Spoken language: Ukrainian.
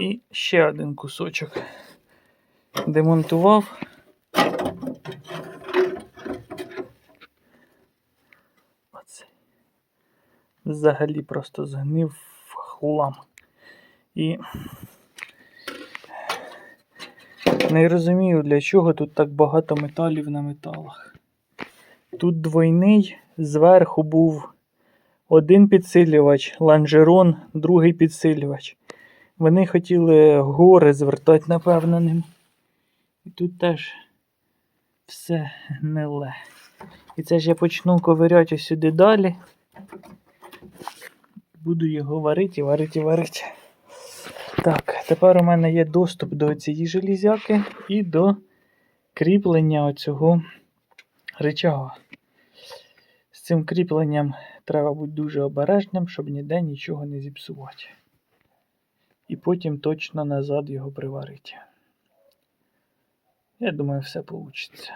І ще один кусочок демонтував. Оце. Взагалі просто згнив в хлам. І не розумію, для чого тут так багато металів на металах. Тут двойний, зверху був один підсилювач, ланжерон, другий підсилювач. Вони хотіли гори звертати, напевно, ним. І тут теж все гниле. І це ж я почну ковиряти сюди далі. Буду його варити, варити, варити. Так, тепер у мене є доступ до цієї железяки і до кріплення оцього рычага. З цим кріпленням треба бути дуже обережним, щоб ніде нічого не зіпсувати. І потім точно назад його приварити. Я думаю, все вийде.